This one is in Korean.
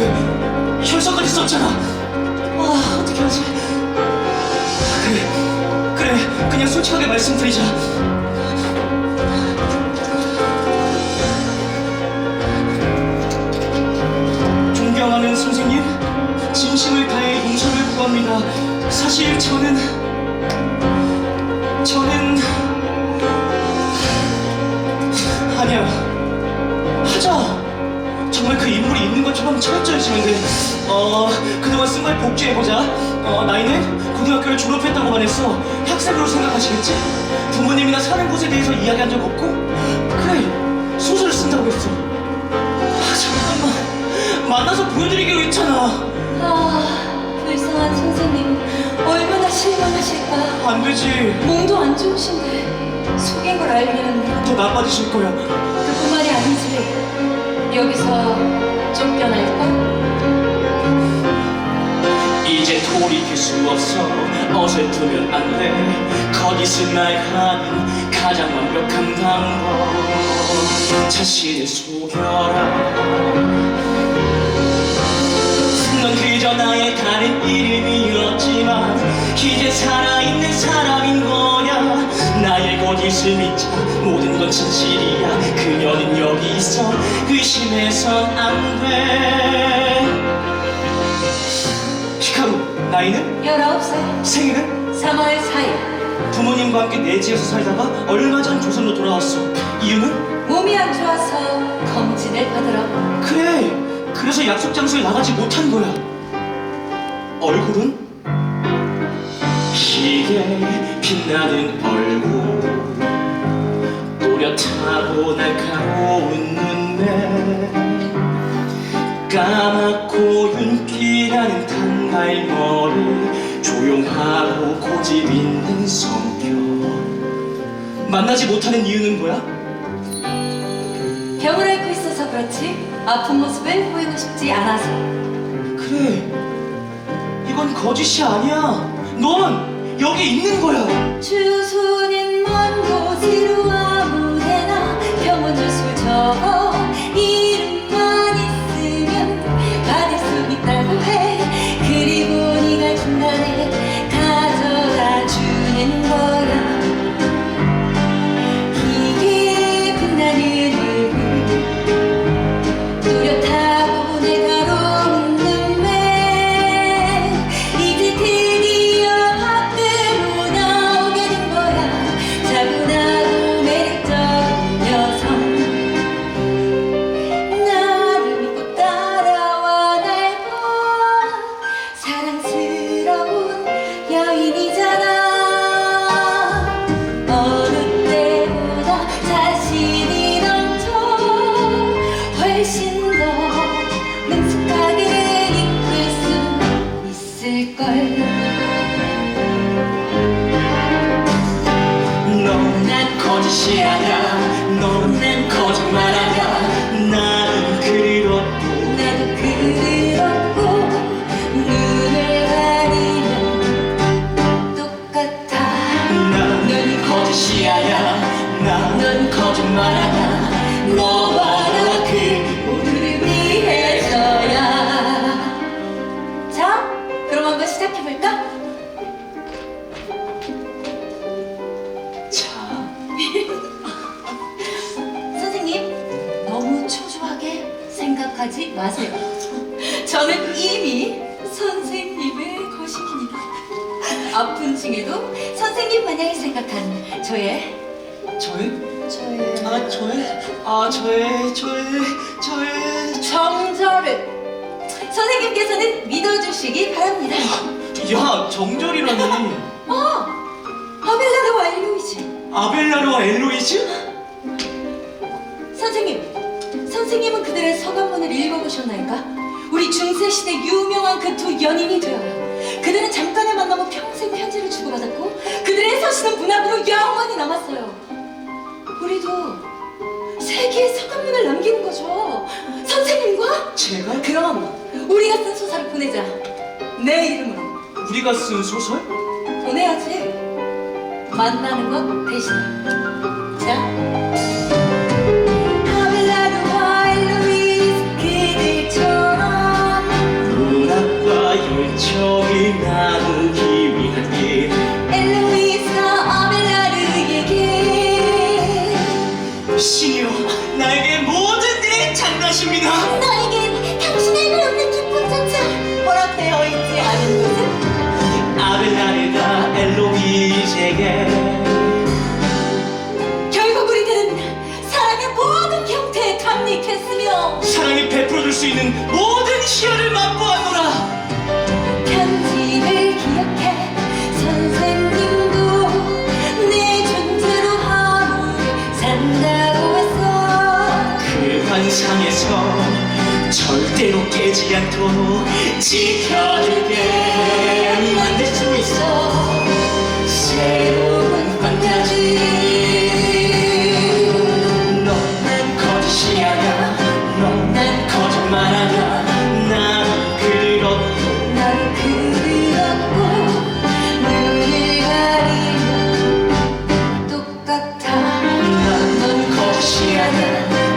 그 혈서까지 썼잖아. 아 어떻게 하지? 그래 그래 그냥 솔직하게 말씀드리자. 존경하는 선생님, 진심을 다해 용서를 구합니다. 사실 저는 저는 아니야 하자. 정말 그 인물이 있는 것처럼 철저해지는데 어 그동안 쓴 걸 복귀해보자. 어 나이는 고등학교를 졸업했다고만 했어. 학생으로 생각하시겠지? 부모님이나 사는 곳에 대해서 이야기한 적 없고? 그래 소설을 쓴다고 했어. 아 잠깐만. 만나서 보여드리기로 했잖아. 아, 불쌍한 선생님. 얼마나 실망하실까. 안 되지. 몸도 안 좋으신데 속인 걸 알면 더 나빠지실 거야. 그뿐만이 아니지. 여기서 쫓겨날까? 이제 돌이킬 수 없어. 어설프면 안돼. 거짓은 날 하는 가장 완벽한 방법. 자신을 속여라. 넌 그저 나의 다른 이름이었지만 이제 살아있는 나 의 거짓을 믿자 모든 건 진실이야 그녀는 여기 있어 의심해선 안돼 히카루 나이는? 19살, 생일은? 3월 4일. 부모님과 함께 내지에서 살다가 얼마 전 조선으로 돌아왔어 이유는? 몸이 안 좋아서 검진을 받으러. 그래 그래서 약속 장소에 나가지 못한 거야 얼굴은? 희게 빛나는 또렷하고 날카로운 눈매 까맣고 윤기나는 단발머리 조용하고 고집 있는 성격 만나지 못하는 이유는 뭐야? 병을 앓고 있어서 그렇지. 아픈 모습을 보이고 싶지 않아서. 그래 이건 거짓이 아니야 넌 여기 있는 거야 주소는 거짓이 아니야. 넌 거짓말 아니야 나는 그리웠고. 나도 그렇고. 눈을 가리면 똑같아. 난 거짓이 아니야 난 거짓말 아니 생각하지 마세요. 저는 이미 선생님의 거식입니다. 아픈 중에도 선생님 마냥 생각한 저의 저의 저의 아 저의 아 저의 저의 저의 정절을. 선생님께서는 믿어주시기 바랍니다. 야 정절이라니. 어, 아벨라르와 엘로이즈. 아벨라르와 엘로이즈? 선생님, 선생님은 그들의 서간문을 읽어보셨나이까? 우리 중세 시대 유명한 그 두 연인이 되어요. 그들은 잠깐의 만남으로 평생 편지를 주고받았고 그들의 서신은 문학으로 영원히 남았어요. 우리도 세계의 서간문을 남기는 거죠. 선생님과 제가? 그럼 우리가 쓴 소설을 보내자. 내 이름으로. 우리가 쓴 소설? 보내야지. 만나는 것 대신. 자. 했으며 사랑이 베풀어줄 수 있는 모든 시간을 맛보았노라. 편지를 기억해. 선생님도 내 존재로 하늘 산다고 했어. 그 환상에서 절대로 깨지 않도록 지켜줄게. 만들 수 있어. 새로운 知らな